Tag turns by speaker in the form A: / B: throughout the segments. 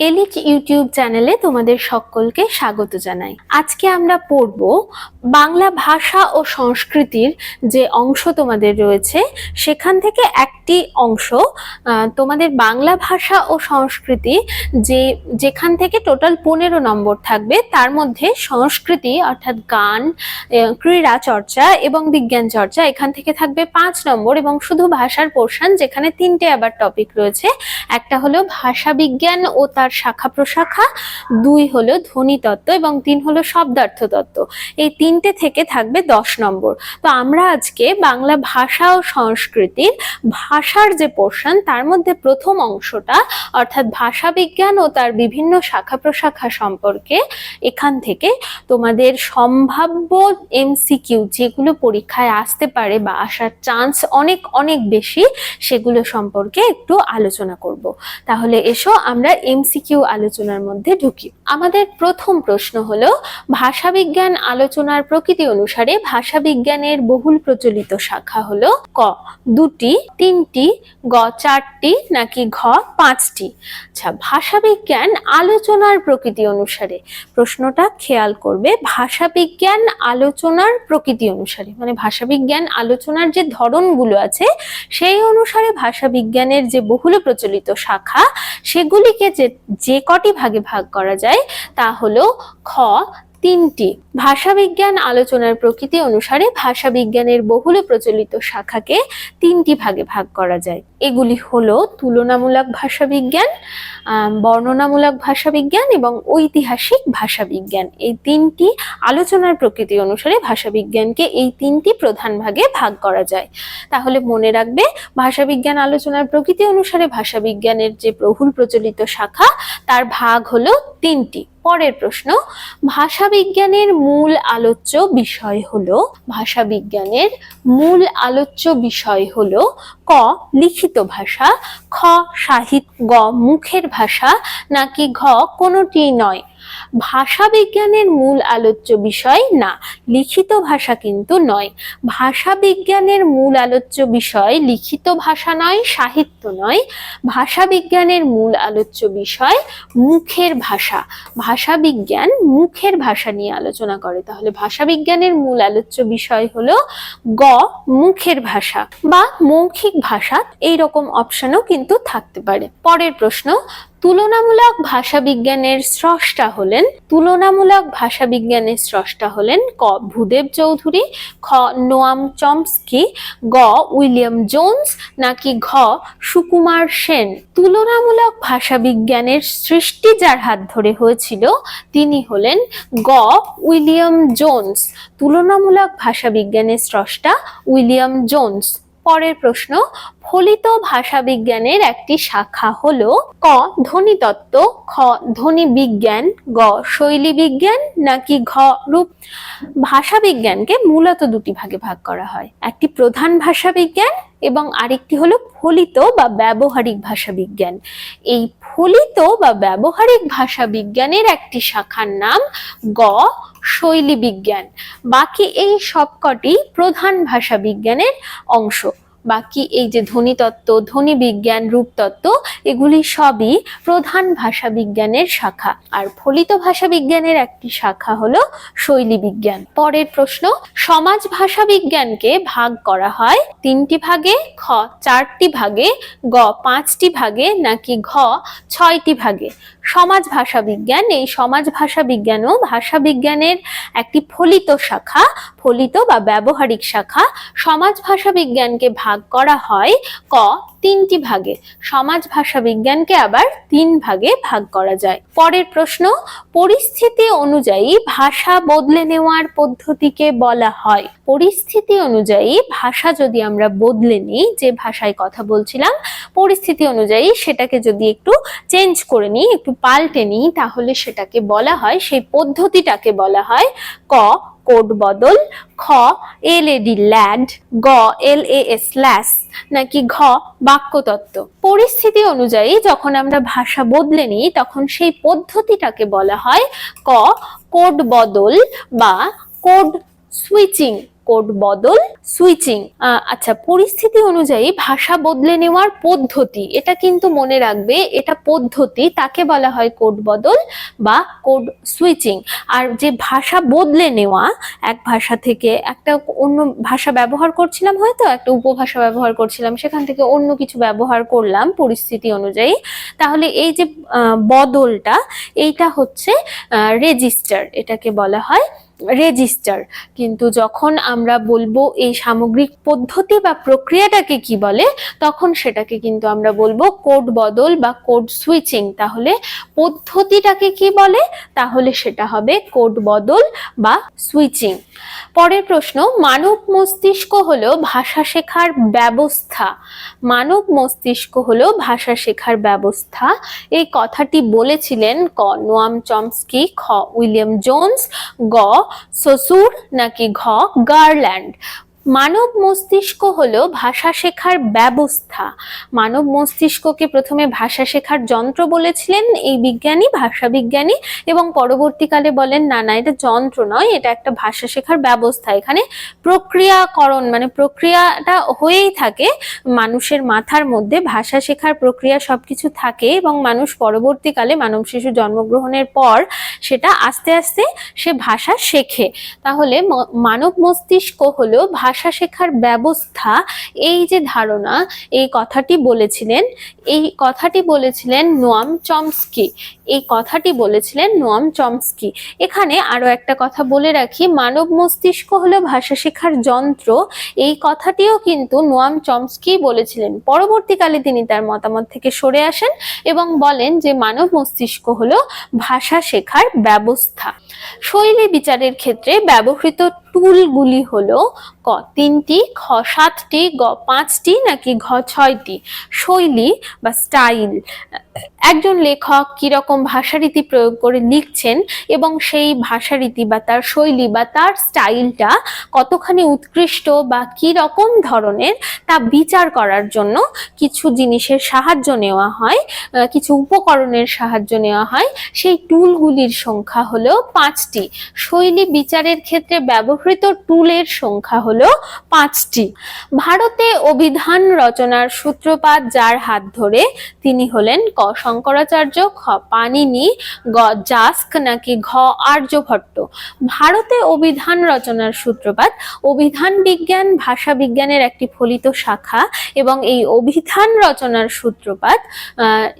A: Elite YouTube চ্যানেলে তোমাদের সকলকে স্বাগত জানাই। আজকে আমরা পড়ব বাংলা ভাষা ও সংস্কৃতির যে অংশ তোমাদের রয়েছে, সেখান থেকে একটি অংশ তোমাদের বাংলা ভাষা ও সংস্কৃতি যে, যেখান থেকে টোটাল পনেরো নম্বর থাকবে, তার মধ্যে সংস্কৃতি অর্থাৎ গান ক্রীড়া চর্চা এবং বিজ্ঞান চর্চা এখান থেকে থাকবে পাঁচ নম্বর এবং শুধু ভাষার পোর্শন যেখানে তিনটে আবার টপিক রয়েছে, একটা হলো ভাষা বিজ্ঞান ও তার শাখা প্রশাখা, দুই হলো ধ্বনিতত্ত্ব এবং তিন হলো শব্দার্থ তত্ত্ব। এই তিনটে থেকে থাকবে দশ নম্বর। তো আমরা আজকে বাংলা ভাষা ও সংস্কৃতির ভাষার যে পোর্শন তার মধ্যে প্রথম অংশটা, অর্থাৎ ভাষা বিজ্ঞান ও তার বিভিন্ন শাখা প্রশাখা সম্পর্কে এখান থেকে তোমাদের সম্ভাব্য এমসিকিউ যেগুলো পরীক্ষায় আসতে পারে বা আসার চান্স অনেক অনেক বেশি, সেগুলো সম্পর্কে একটু আলোচনা করব। তাহলে এসো আমরা এমসিকিউ আলোচনার মধ্যে ঢুকি। আমাদের প্রথম প্রশ্ন হলো, ভাষাবিজ্ঞান আলোচনার প্রকৃতি অনুসারে ভাষাবিজ্ঞানের বহুল প্রচলিত শাখা হলো ক, দুটি, তিনটি, গ, চারটি, নাকি ঘ, পাঁচটি? আচ্ছা ভাষাবিজ্ঞান আলোচনার প্রকৃতি অনুসারে, প্রশ্নটা খেয়াল করবে, ভাষাবিজ্ঞান আলোচনার প্রকৃতি অনুসারে মানে ভাষাবিজ্ঞান আলোচনার যে ধরনগুলো আছে, সেই অনুসারে ভাষাবিজ্ঞানের যে বহুল প্রচলিত শাখা, সেগুলিকে যে যে কটি ভাগে ভাগ করা যায় তা হলো খ তিনটি, ভাষাবিজ্ঞান আলোচনার প্রকৃতি অনুসারে ভাষাবিজ্ঞানের বহুল প্রচলিত শাখাকে তিনটি ভাগে ভাগ করা যায়। এগুলি হলো তুলনামূলক ভাষাবিজ্ঞান বর্ণনামূলক ভাষাবিজ্ঞান এবং ঐতিহাসিক ভাষাবিজ্ঞান। এই তিনটি আলোচনার প্রকৃতি অনুসারে ভাষাবিজ্ঞানকে এই তিনটি প্রধান ভাগে ভাগ করা যায়। তাহলে মনে রাখবে, ভাষাবিজ্ঞান আলোচনার প্রকৃতি অনুসারে ভাষাবিজ্ঞানের যে বহুল প্রচলিত শাখা, তার ভাগ হলো তিনটি। পরের প্রশ্ন, ভাষাবিজ্ঞানের মূল আলোচ্য বিষয় হলো, ভাষাবিজ্ঞানের মূল আলোচ্য বিষয় হলো ক, লিখিত ভাষা, খ সাহিত্য গ, মুখের ভাষা, নাকি ঘ, কোনোটি নয়? ভাষা বিজ্ঞানের মূল আলোচ্য বিষয় না, লিখিত ভাষা কিন্তু নয়। ভাষা বিজ্ঞানের মূল আলোচ্য বিষয় লিখিত ভাষা নয়, সাহিত্য নয়। ভাষা বিজ্ঞানের মূল আলোচ্য বিষয় মুখের ভাষা। ভাষা বিজ্ঞান মুখের ভাষা নিয়ে আলোচনা করে। তাহলে ভাষা বিজ্ঞানের মূল আলোচ্য বিষয় হলো গ, মুখের ভাষা বা মৌখিক ভাষা। এই রকম অপশনও কিন্তু থাকতে পারে। পরের প্রশ্ন তুলনামূলক ভাষা বিজ্ঞানের স্রষ্টা হলেন, তুলনামূলক ভাষা বিজ্ঞানের স্রষ্টা হলেন ক ভূদেব চৌধুরী, খ নোয়াম চমস্কি, গ উইলিয়াম জোন্স, নাকি ঘ সুকুমার সেন। তুলনামূলক ভাষা বিজ্ঞানের সৃষ্টি যার হাত ধরে হয়েছিল, তিনি হলেন গ উইলিয়াম জোন্স। তুলনামূলক ভাষা বিজ্ঞানের স্রষ্টা উইলিয়াম জোন্স। পরের প্রশ্ন, ফলিত ভাষা বিজ্ঞানের একটি শাখা হল ক, ধ্বনিতত্ত্ব, খ ধ্বনি বিজ্ঞান গ শৈলী বিজ্ঞান নাকি ঘ, রূপ ভাষা বিজ্ঞানকে মূলত দুটি ভাগে ভাগ করা হয়। একটি প্রধান ভাষা বিজ্ঞান এবং আরেকটি হলো ফলিত বা ব্যবহারিক ভাষা বিজ্ঞান এই ফলিত বা ব্যবহারিক ভাষা বিজ্ঞানের একটি শাখার নাম গ, শৈলী বিজ্ঞান। বাকি এই সবকটি প্রধান ভাষা বিজ্ঞানের অংশ। বাকি এই যে ধ্বনিতত্ত্ব ধ্বনি বিজ্ঞান রূপতত্ত্ব এগুলি সবই প্রধান ভাষা বিজ্ঞানের শাখা। আর ফলিত ভাষা বিজ্ঞানের একটি শাখা হলো শৈলী বিজ্ঞান। পরের প্রশ্ন, সমাজ ভাষা বিজ্ঞানকে ভাগ করা হয় তিনটি ভাগে, খ চারটি ভাগে, গ পাঁচটি ভাগে, নাকি ঘ ছয়টি ভাগে? সমাজ ভাষা বিজ্ঞান, এই সমাজ ভাষা বিজ্ঞানও ভাষা বিজ্ঞানের একটি ফলিত শাখা, ফলিত বা ব্যবহারিক শাখা। সমাজ ভাষা বিজ্ঞানকে ভাগ করা হয় ক তিনটি ভাগে। সমাজ, ভাষা, বিজ্ঞানকে আবার তিন ভাগে ভাগ করা যায়। পরের প্রশ্ন, পরিস্থিতি অনুযায়ী ভাষা বদলে নেওয়ার পদ্ধতিকে বলা হয়। পরিস্থিতি অনুযায়ী ভাষা যদি আমরা বদলে নিই, যে ভাষায় কথা বলছিলাম, পরিস্থিতি অনুযায়ী সেটাকে যদি একটু চেঞ্জ করে নিই, একটু পাল্টে নিই, তাহলে সেটাকে বলা হয়, সেই পদ্ধতিটাকে বলা হয় ক কোড বদল, খ, এল এ ডি ল্যাড গ, এল এ এস ল্যাস নাকি ঘ, বাক্যতত্ত্ব। পরিস্থিতি অনুযায়ী যখন আমরা ভাষা বদলে নিই, তখন সেই পদ্ধতিটাকে বলা হয় ক কোড বদল বা কোড সুইচিং কোড বদল সুইচিং আচ্ছা পরিস্থিতি অনুযায়ী ভাষা বদলে নেওয়ার পদ্ধতি, এটা কিন্তু মনে রাখবে, এটা পদ্ধতি, তাকে বলা হয় কোড বদল বা কোড সুইচিং আর যে ভাষা বদলে নেওয়া, এক ভাষা থেকে একটা অন্য ভাষা ব্যবহার করছিলাম হয়তো, একটা উপভাষা ব্যবহার করছিলাম, সেখান থেকে অন্য কিছু ব্যবহার করলাম পরিস্থিতি অনুযায়ী, তাহলে এই যে বদলটা, এইটা হচ্ছে রেজিস্টার এটাকে বলা হয় রেজিস্টার কিন্তু যখন আমরা বলব এই সামগ্রিক পদ্ধতি বা প্রক্রিয়াটাকে কি বলে, তখন সেটাকে কিন্তু আমরা বলব কোড বদল বা কোড সুইচিং তাহলে পদ্ধতিটাকে কি বলে? তাহলে সেটা হবে কোড বদল বা সুইচিং পরের প্রশ্ন, মানব মস্তিষ্ক হলো ভাষা শেখার ব্যবস্থা। মানব মস্তিষ্ক হলো ভাষা শেখার ব্যবস্থা। এই কথাটি বলেছিলেন ক, নোয়াম চমস্কি, খ, উইলিয়াম জোন্স, গ, সসুর নাকি ঘ, গার্ল্যান্ড। মানব মস্তিষ্ক হলো ভাষা শেখার ব্যবস্থা। মানব মস্তিষ্ককে প্রথমে ভাষা শেখার যন্ত্র বলেছিলেন এই বিজ্ঞানী, ভাষা বিজ্ঞানী এবং পরবর্তীকালে বলেন, না না, এটা যন্ত্র নয়, এটা একটা ভাষা শেখার ব্যবস্থা। এখানে প্রক্রিয়াকরণ মানে প্রক্রিয়াটা হয়েই থাকে, মানুষের মাথার মধ্যে ভাষা শেখার প্রক্রিয়া সবকিছু থাকে এবং মানুষ পরবর্তীকালে মানব শিশু জন্মগ্রহণের পর সেটা আস্তে আস্তে সে ভাষা শেখে। তাহলে মানব মস্তিষ্ক হলো ভাষা শেখার ব্যবস্থা, এই যে ধারণা, এই কথাটি বলেছিলেন, এই কথাটি বলেছিলেন নোয়াম চমস্কি, এই কথাটি বলেছিলেন নোয়াম চমস্কি। এখানে আরও একটা কথা বলে রাখি, মানব মস্তিষ্ক হলো ভাষা শেখার যন্ত্র, এই কথাটিও কিন্তু নোয়াম চমস্কি বলেছিলেন। পরবর্তীকালে তিনি তার মতামত থেকে সরে আসেন এবং বলেন যে মানব মস্তিষ্ক হলো ভাষা শেখার ব্যবস্থা। শৈলী বিচারের ক্ষেত্রে ব্যবহৃত টুলগুলি হলো ক তিনটি, খ সাতটি, গ পাঁচটি নাকি ঘ ছয়টি? শৈলী বা স্টাইল, একজন লেখক কীরকম ভাষারীতি প্রয়োগ করে লিখছেন এবং সেই ভাষারীতি বা তার শৈলী বা তার স্টাইলটা কতখানি উৎকৃষ্ট বা কি রকম ধরনের তা বিচার করার জন্য কিছু জিনিসের সাহায্য নেওয়া হয় কিছু উপকরণের সাহায্য নেওয়া হয়। সেই টুলগুলির সংখ্যা হলো পাঁচটি। শৈলী বিচারের ক্ষেত্রে ব্যবহৃত টুলের সংখ্যা হলো পাঁচটি। ভারতে অভিধান রচনার সূত্রপাত যার হাত ধরে তিনি হলেন ক শঙ্করাচার্য, খ পানিনি গ জাস্ক নাকি ঘ আর্যভট্ট। ভারতে অভিধান রচনার সূত্রপাত অভিধান বিজ্ঞান, ভাষা বিজ্ঞানের একটি ফলিত শাখা এবং এই অভিধান রচনার সূত্রপাত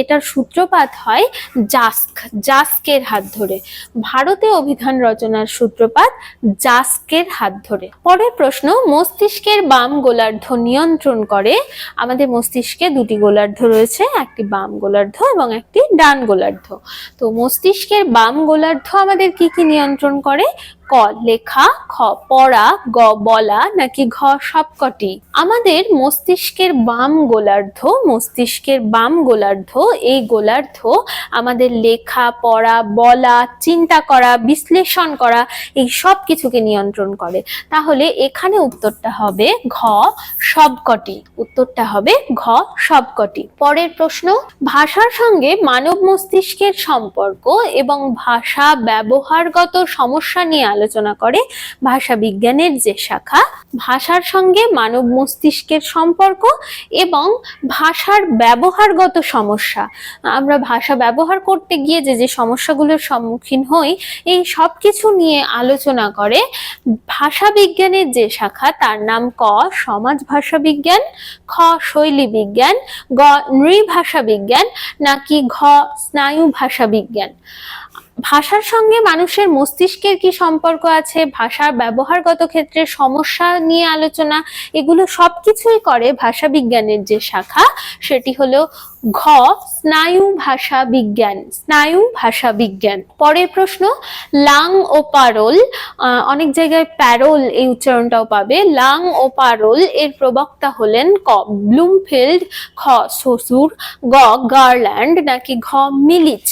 A: এটার সূত্রপাত হয় জাস্ক। জাস্কের হাত ধরে। ভারতে অভিধান রচনার সূত্রপাত জাস্কের হাত ধরে। পরের প্রশ্ন, মস্তিষ্কের বাম গোলার্ধ নিয়ন্ত্রণ করে। আমাদের মস্তিষ্কে দুটি গোলার্ধ রয়েছে, একটি বাম গোলার্ধ এবং একটি ডান গোলার্ধ। তো মস্তিষ্কের বাম গোলার্ধ আমাদের কি কি নিয়ন্ত্রণ করে? ক, লেখা, খ, পড়া, গ, বলা নাকি ঘ সবকটি? আমাদের মস্তিষ্কের বাম গোলার্ধ, মস্তিষ্কের বাম গোলার্ধ, এই গোলার্ধ আমাদের লেখা, পড়া, বলা, চিন্তা করা, বিশ্লেষণ করা, এই সব কিছুকে নিয়ন্ত্রণ করে। তাহলে এখানে উত্তরটা হবে ঘ সবকটি। উত্তরটা হবে ঘ সবকটি। পরের প্রশ্ন, ভাষার সঙ্গে মানব মস্তিষ্কের সম্পর্ক এবং ভাষা ব্যবহারগত সমস্যা নিয়ে আলোচনা করে ভাষা বিজ্ঞানের যে শাখা, ভাষার সঙ্গে মানব মস্তিষ্কের সম্পর্ক এবং ভাষার ব্যবহারগত সমস্যা। আমরা ভাষা ব্যবহার করতে গিয়ে যে যে সমস্যাগুলোর সম্মুখীন হই, এই সব কিছু নিয়ে আলোচনা করে ভাষা বিজ্ঞানের যে শাখা, তার নাম ক, সমাজ ভাষা বিজ্ঞান, খ, শৈলী বিজ্ঞান, গ, নৃভাষা বিজ্ঞান, নাকি ঘ, স্নায়ু ভাষা বিজ্ঞান। ভাষার সঙ্গে মানুষের মস্তিষ্কের কি সম্পর্ক আছে? ভাষার ব্যবহারগত ক্ষেত্রে সমস্যা নিয়ে আলোচনা, এগুলো সবকিছুই করে ভাষা বিজ্ঞানের যে শাখা, সেটি হলো ঘ, স্নায়ু ভাষা বিজ্ঞান, স্নায়ু ভাষা বিজ্ঞান। পরের প্রশ্ন, লাং ও পারল অনেক জায়গায় প্যারোল এই উচ্চারণটাও পাবে। লাং ও পারল এর প্রবক্তা হলেন ক, ব্লুমফিল্ড, খ শ্বশুর গ, গার্ল্যান্ড, নাকি ঘ, মিলিচ।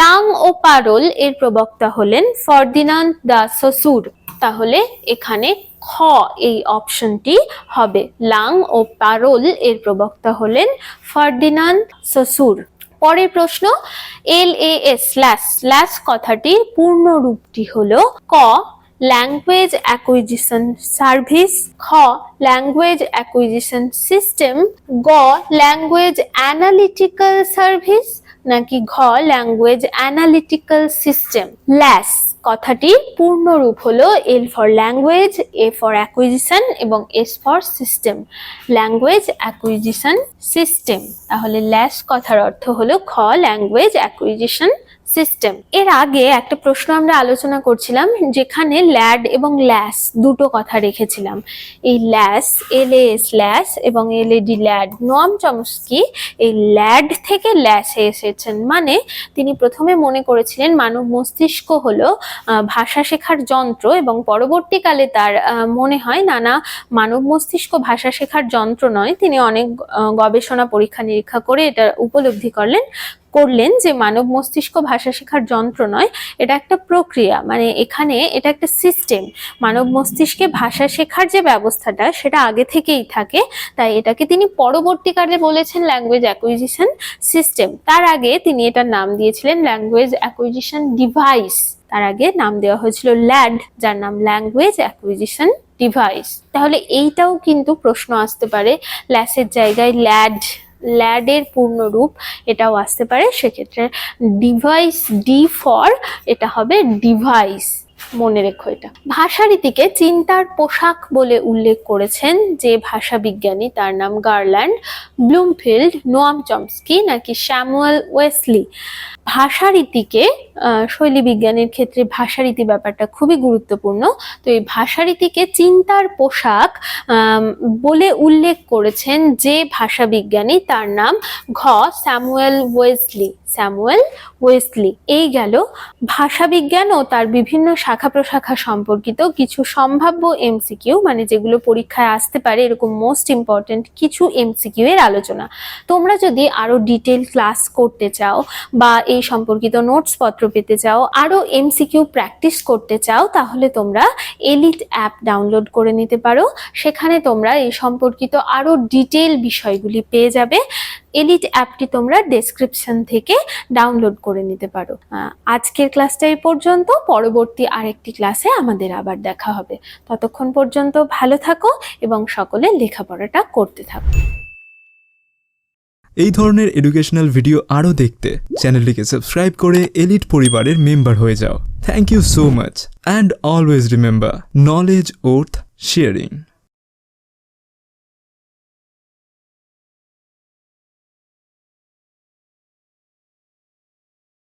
A: লাং ও পারল এর প্রবক্তা হলেন ফার্দিনান্দ দা সসুর। তাহলে এখানে খ এই অপশনটি হবে। লাং ও পারল এর প্রবক্তা হলেন ফার্দিনান্দ সসুর। পরের প্রশ্ন L A S slash slash কথাটির পূর্ণ রূপটি হলো ক ল্যাঙ্গুয়েজ অ্যাকুইজিশন সার্ভিস খ ল্যাঙ্গুয়েজ অ্যাকুইজিশন সিস্টেম গ ল্যাঙ্গুয়েজ অ্যানালিটিক্যাল সার্ভিস নাকি ঘ ল্যাঙ্গুয়েজ অ্যানালিটিক্যাল সিস্টেম ল্যাস কথাটির পূর্ণ রূপ হলো L for language A for acquisition এবং S for system language acquisition system তাহলে ল্যাস কথার অর্থ হলো খ ল্যাঙ্গুয়েজ অ্যাকুইজিশন সিস্টেম এর আগে একটা প্রশ্ন আমরা আলোচনা করছিলাম, যেখানে ল্যাড এবং ল্যাস দুটো কথা রেখেছিলাম। এই ল্যাস এল এস ল্যাস এবং L D LAD. Noam Chomsky এই ল্যাড থেকে ল্যাসে এসেছেন। মানে তিনি প্রথমে মনে করেছিলেন মানব মস্তিষ্ক হলো ভাষা শেখার যন্ত্র এবং পরবর্তীকালে তার মনে হয় নানা মানব মস্তিষ্ক ভাষা শেখার যন্ত্র নয়। তিনি অনেক গবেষণা পরীক্ষা নিরীক্ষা করে এটা উপলব্ধি করলেন। করলেন যে মানব মস্তিষ্ক ভাষা শেখার যন্ত্র নয়, এটা একটা প্রক্রিয়া। মানে এখানে এটা একটা সিস্টেম মানব মস্তিষ্কে ভাষা শেখার যে ব্যবস্থাটা, সেটা আগে থেকেই থাকে। তাই এটাকে তিনি পরবর্তীকালে বলেছেন ল্যাঙ্গুয়েজ অ্যাকুইজিশন সিস্টেম তার আগে তিনি এটার নাম দিয়েছিলেন ল্যাঙ্গুয়েজ অ্যাকুইজিশন ডিভাইস তার আগে নাম দেওয়া হয়েছিল ল্যাড যার নাম ল্যাঙ্গুয়েজ অ্যাকুইজিশন ডিভাইস তাহলে এইটাও কিন্তু প্রশ্ন আসতে পারে। ল্যাসের জায়গায় ল্যাড ল্যাডের পূর্ণরূপ এটাও আসতে পারে, সেক্ষেত্রে ডিভাইস ডি ফর এটা হবে ডিভাইস মনে রেখো এটা। ভাষারীতিকে চিন্তার পোশাক বলে উল্লেখ করেছেন যে ভাষা বিজ্ঞানী, তার নাম গার্ল্যান্ড ব্লুমফিল্ড, নোয়াম চমস্কি নাকি শ্যামুয়েল ওয়েসলি। ভাষারীতিকে শৈলী বিজ্ঞানের ক্ষেত্রে ভাষারীতি ব্যাপারটা খুবই গুরুত্বপূর্ণ। তো এই ভাষারীতিকে চিন্তার পোশাক বলে উল্লেখ করেছেন যে ভাষা বিজ্ঞানী তার নাম ঘ স্যামুয়েল ওয়েসলি স্যামুয়েল ওয়েসলি। এই গেল ভাষাবিজ্ঞান ও তার বিভিন্ন শাখা প্রশাখা সম্পর্কিত কিছু সম্ভাব্য এমসিকিউ মানে যেগুলো পরীক্ষায় আসতে পারে এরকম মোস্ট ইম্পর্টেন্ট কিছু এমসিকিউ এর আলোচনা। তোমরা যদি আরও ডিটেল ক্লাস করতে চাও বা এই সম্পর্কিত নোটস পত্র পেতে চাও। আরও এমসিকিউ প্র্যাকটিস করতে চাও, তাহলে তোমরা এলিট অ্যাপ ডাউনলোড করে নিতে পারো। সেখানে তোমরা এই সম্পর্কিত আরও ডিটেল বিষয়গুলি পেয়ে যাবে। এলিট অ্যাপটি তোমরা ডেসক্রিপশন থেকে ডাউনলোড করে নিতে পারো। আজকের ক্লাসটা এই পর্যন্ত। পরবর্তী আরেকটি ক্লাসে আমাদের আবার দেখা হবে। ততক্ষণ পর্যন্ত ভালো থাকো এবং সকলে লেখাপড়াটা করতে থাকো।
B: এই ধরনের এডুকেশনাল ভিডিও আরও দেখতে চ্যানেলটিকে সাবস্ক্রাইব করে এলিট পরিবারের মেম্বার হয়ে যাও। Thank you so much and always remember knowledge worth sharing